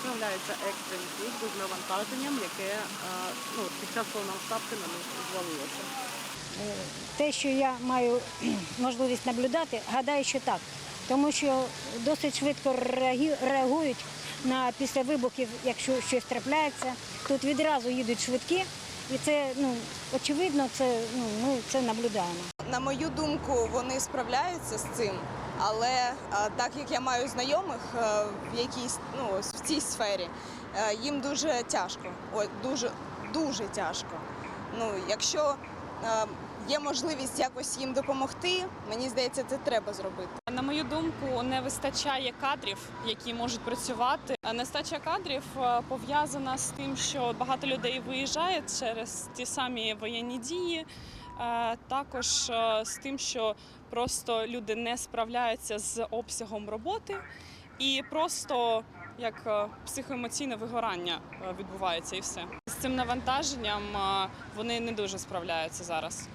справляється екстрений служби з навантаженням, яке е, ну, під час повномасштабки на них звалилося? Те, що я маю можливість наблюдати, гадаю, що так. Тому що досить швидко реагують на після вибухів, якщо щось трапляється. Тут відразу їдуть швидкі, і це ну очевидно, це ну ми це наблюдаємо. На мою думку, вони справляються з цим, але так як я маю знайомих е, в якійсь ну в цій сфері, е, їм дуже тяжко. О, дуже дуже тяжко. Ну, якщо е, є можливість якось їм допомогти, мені здається, це треба зробити. На мою думку, не вистачає кадрів, які можуть працювати. Нестача кадрів е, пов'язана з тим, що багато людей виїжджає через ті самі воєнні дії. е, Також е, з тим, що просто люди не справляються з обсягом роботи, і просто як психоемоційне вигорання відбувається, і все з цим навантаженням вони не дуже справляються зараз.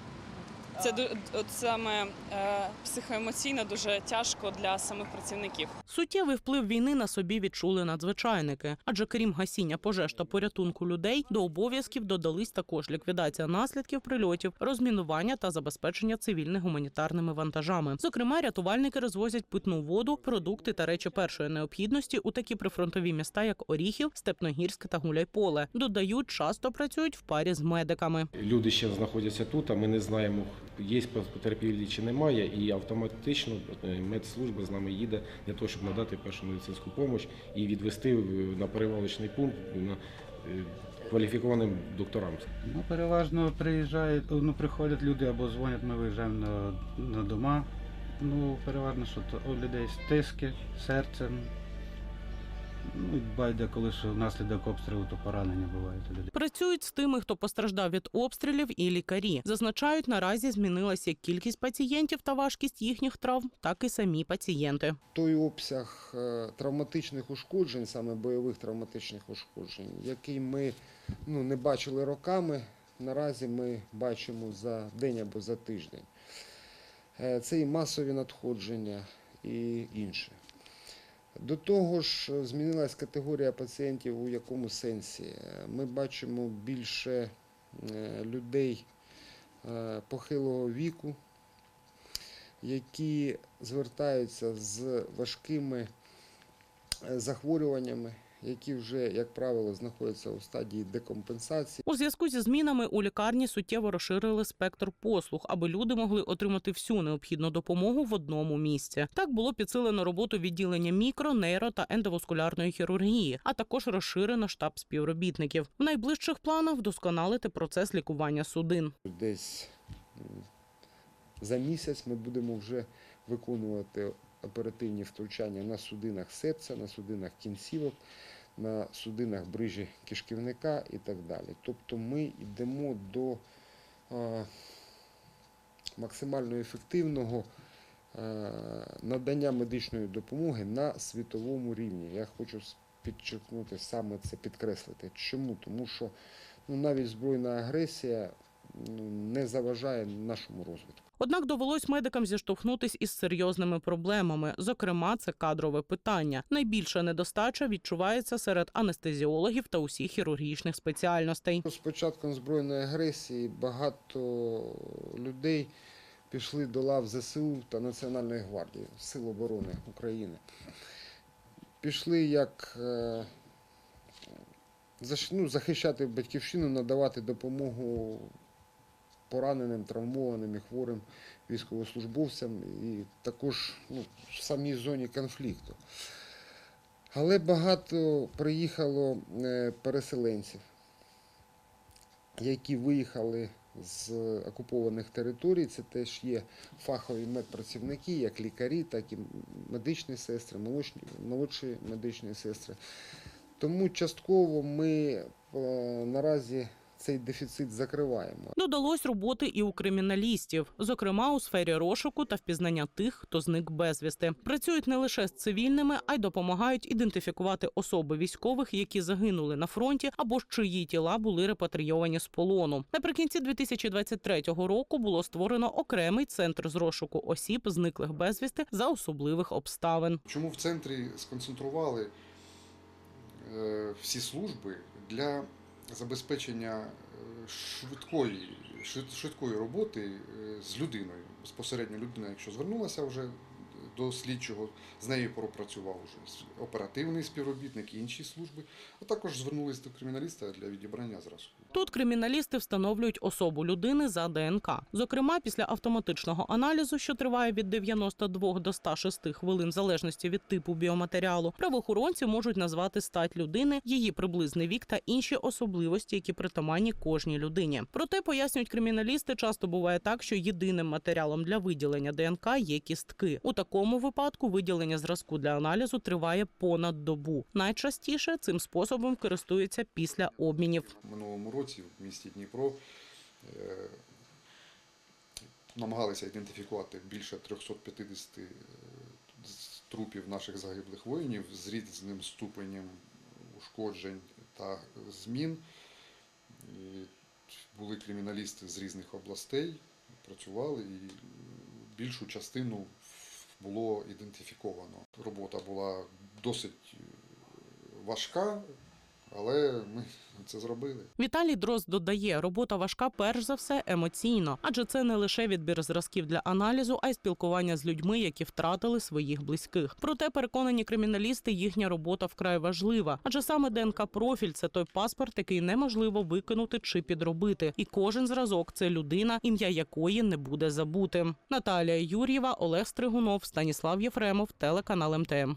Це от саме е, психоемоційно дуже тяжко для самих працівників. Суттєвий вплив війни на собі відчули надзвичайники, адже крім гасіння пожеж та порятунку людей, до обов'язків додались також ліквідація наслідків прильотів, розмінування та забезпечення цивільних гуманітарними вантажами. Зокрема, рятувальники розвозять питну воду, продукти та речі першої необхідності у такі прифронтові міста, як Оріхів, Степногірськ та Гуляйполе. Додають, часто працюють в парі з медиками. Люди ще знаходяться тут, а ми не знаємо, є потерпілі чи немає, і автоматично е, медслужба з нами їде для того, щоб надати першу медицинську допомогу і відвести на перевалочний пункт на е, кваліфікованим докторам. Ну, переважно приїжджають, ну, приходять люди або дзвонять, ми виїжджаємо на, на дома. Ну, переважно, що у людей стиски, серцем. Ну, байде, коли що внаслідок обстрілу, то поранення бувають у людей. Працюють з тими, хто постраждав від обстрілів, і лікарі зазначають, наразі змінилася як кількість пацієнтів та важкість їхніх травм, так і самі пацієнти. той обсяг е, травматичних ушкоджень, саме бойових травматичних ушкоджень, який ми ну, не бачили роками, наразі ми бачимо за день або за тиждень. Е, Це і масові надходження, і інше. До того ж, змінилась категорія пацієнтів у якому сенсі. Ми бачимо більше е, людей е, похилого віку, які звертаються з важкими е, захворюваннями, які вже, як правило, знаходяться у стадії декомпенсації. У зв'язку зі змінами у лікарні суттєво розширили спектр послуг, аби люди могли отримати всю необхідну допомогу в одному місці. Так було підсилено роботу відділення мікро, нейро та ендоваскулярної хірургії, а також розширено штаб співробітників. В найближчих планах вдосконалити процес лікування судин. Десь за місяць ми будемо вже виконувати оперативні втручання на судинах серця, на судинах кінцівок, на судинах брижі кишківника і так далі. Тобто ми йдемо до е, максимально ефективного е, надання медичної допомоги на світовому рівні. Я хочу підчеркнути саме це, підкреслити. Чому? Тому що ну, навіть збройна агресія не заважає нашому розвитку. Однак довелось медикам зіштовхнутись із серйозними проблемами. Зокрема, це кадрове питання. Найбільша недостача відчувається серед анестезіологів та усіх хірургічних спеціальностей. З початком збройної агресії багато людей пішли до лав ЗСУ та Національної гвардії Сил оборони України. Пішли як е, ну, захищати батьківщину, надавати допомогу пораненим, травмованим і хворим військовослужбовцям і також ну, в самій зоні конфлікту. Але багато приїхало е, переселенців, які виїхали з окупованих територій. Це теж є фахові медпрацівники, як лікарі, так і медичні сестри, молочні, молодші медичні сестри. Тому частково ми е, наразі цей дефіцит закриваємо. Додалось роботи і у криміналістів, зокрема у сфері розшуку та впізнання тих, хто зник безвісти. Працюють не лише з цивільними, а й допомагають ідентифікувати особи військових, які загинули на фронті або ж чиї тіла були репатрійовані з полону. Наприкінці 2023 року було створено окремий центр з розшуку осіб, зниклих безвісти за особливих обставин. Чому в центрі сконцентрували всі служби для забезпечення е, швидкої, швид- швидкої роботи е, з людиною. Безпосередньо людина, якщо звернулася вже до слідчого, з нею пропрацював вже оперативний співробітник і інші служби, а також звернулися до криміналіста для відібрання зразку. Тут криміналісти встановлюють особу людини за ДНК. Зокрема, після автоматичного аналізу, що триває від 92 до 106 хвилин, в залежності від типу біоматеріалу, правоохоронці можуть назвати стать людини, її приблизний вік та інші особливості, які притаманні кожній людині. Проте пояснюють криміналісти, часто буває так, що єдиним матеріалом для виділення ДНК є кістки. У такому випадку виділення зразку для аналізу триває понад добу. Найчастіше цим способом користуються після обмінів. Минулому році в місті Дніпро е, намагалися ідентифікувати більше 350 е, трупів наших загиблих воїнів з різним ступенем ушкоджень та змін. Були криміналісти з різних областей, працювали і більшу частину було ідентифіковано. Робота була досить важка, але ми це зробили. Віталій Дрозд додає, робота важка перш за все емоційно, адже це не лише відбір зразків для аналізу, а й спілкування з людьми, які втратили своїх близьких. Проте переконані криміналісти, їхня робота вкрай важлива, адже саме ДНК профіль це той паспорт, який неможливо викинути чи підробити. І кожен зразок це людина, ім'я якої не буде забутим. Наталія Юр'єва, Олег Стригунов, Станіслав Єфремов, телеканал МТМ.